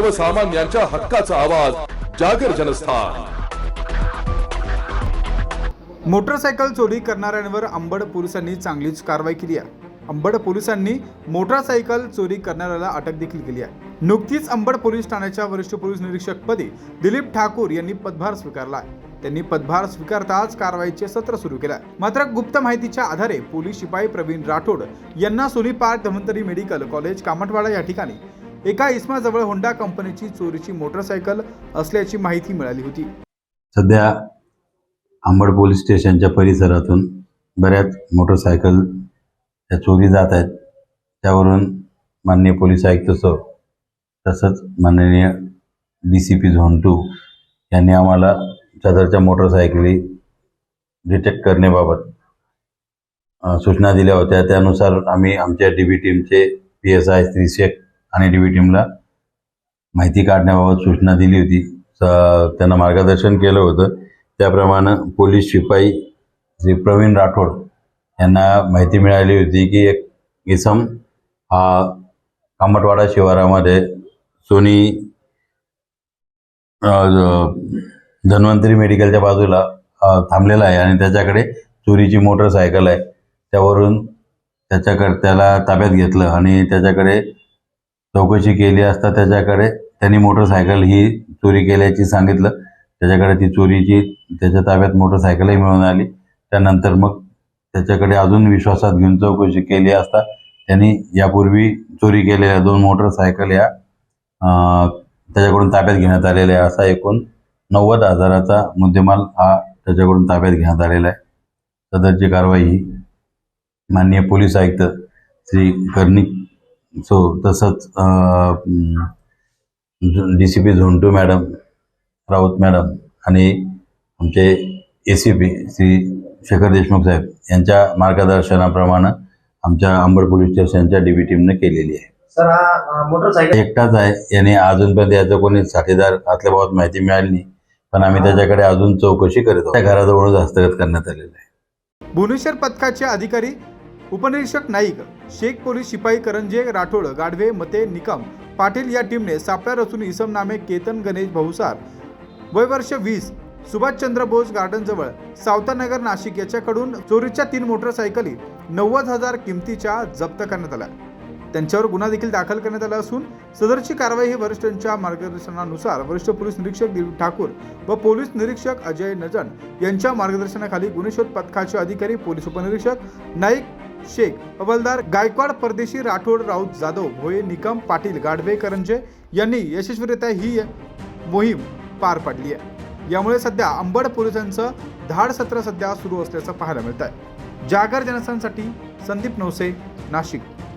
सर्वसामान्यांच्या हक्काचा आवाज जागर जनस्थान. मोटरसायकल चोरी करणाऱ्यांवर अंबड पोलिसांनी चांगलीच कारवाई केली आहे. अंबड पोलिसांनी मोटरसायकल चोरी करणाऱ्याला अटक देखील केली आहे. नुकतीच अंबड पोलीस ठाण्याच्या वरिष्ठ पोलीस निरीक्षक पदी दिलीप ठाकूर यांनी पदभार स्वीकारला आहे. त्यांनी पदभार स्वीकारताच कारवाईचे सत्र सुरू केलं मात्र गुप्त माहितीच्या आधारे पोलीस शिपाई प्रवीण राठोड यांना सोनी धमंतरी मेडिकल कॉलेज कामटवाडा या ठिकाणी एका इस्माजवळ होंडा कंपनीची चोरीची मोटरसायकल असल्याची माहिती मिळाली होती. सध्या अंबड पोलीस स्टेशनच्या परिसरातून बऱ्याच मोटरसायकल त्या चोरी जात आहेत. त्यावरून माननीय पोलीस आयुक्त सर तसंच माननीय D C P zone two यांनी आम्हाला सदरच्या मोटरसायकली डिटेक्ट करण्याबाबत सूचना दिल्या होत्या. त्यानुसार आम्ही आमच्या डी बी टीमचे P S I Shri Shaikh आणि डी व्ही टीमला माहिती काढण्याबाबत सूचना दिली होती. त्यांना मार्गदर्शन केलं होतं. त्याप्रमाणे पोलीस शिपाई श्री प्रवीण राठोड यांना माहिती मिळाली होती की एक इसम हा कामटवाडा शिवारामध्ये सोनी धन्वंतरी मेडिकलच्या बाजूला थांबलेला आहे आणि त्याच्याकडे चोरीची मोटरसायकल आहे. त्यावरून त्याच्याकडे त्याला ताब्यात घेतलं आणि त्याच्याकडे चौकशी केली असता त्याच्याकडे त्यांनी मोटरसायकल ही चोरी केल्याची सांगितलं. त्याच्याकडे ती चोरीची त्याच्या ताब्यात मोटरसायकलही मिळून आली. त्यानंतर मग त्याच्याकडे अजून विश्वासात घेऊन चौकशी केली असता त्यांनी यापूर्वी चोरी केलेल्या दोन मोटरसायकल या त्याच्याकडून ताब्यात घेण्यात आलेल्या आहे असा एकूण नव्वद हजाराचा मुद्देमाल हा त्याच्याकडून ताब्यात घेण्यात आलेला आहे. सदरची कारवाई ही माननीय पोलीस आयुक्त श्री कर्णिक सो तसंच D C P zone two madam Raut madam आणि आमचे A C P Shri Shekhar Deshmukh साहेब यांच्या मार्गदर्शनाप्रमाणे आमच्या अंबड पोलीस स्टेशनच्या डी बी टीमने केलेली आहे. सर हा मोटरसायकल एकटाच आहे. याने अजूनपर्यंत याचं कोणी साथीदार असल्याबाबत माहिती मिळाली नाही. पण आम्ही त्याच्याकडे अजून चौकशी करत आहोत. त्या घराजवळूनच हस्तगत करण्यात आलेलं आहे. भुवनेश्वर पथकाचे अधिकारी उपनिरीक्षक नाईक शेख पोलीस शिपाई करंजे राठोड गाढवे मते निकम पाटील या टीमने सापळा रचून इसम नामे केतन गणेश भाऊसार वय वर्ष वीस सुभाषचंद्र बोस गार्डनजवळ सावतानगर नाशिक याच्याकडून चोरीच्या तीन मोटरसायकली नव्वद हजार किमतीच्या जप्त करण्यात आल्या. त्यांच्यावर गुन्हा देखील दाखल करण्यात आला असून सदरची कारवाई ही वरिष्ठांच्या मार्गदर्शनानुसार वरिष्ठ पोलीस निरीक्षक दिलीप ठाकूर व पोलीस निरीक्षक अजय नजन यांच्या मार्गदर्शनाखाली गुन्हे शोध पथकाचे अधिकारी पोलीस उपनिरीक्षक नाईक शेख हवलदार गायकवाड परदेशी राठोड राऊत जाधव भोये निकम पाटील गाढवे करंजे यांनी यशस्वीरित्या ही मोहीम पार पाडली आहे. यामुळे सध्या अंबड पोलिसांचं धाड सत्र सध्या सुरू असल्याचं पाहायला मिळत आहे जागर जनसांसाठी संदीप नवसे नाशिक.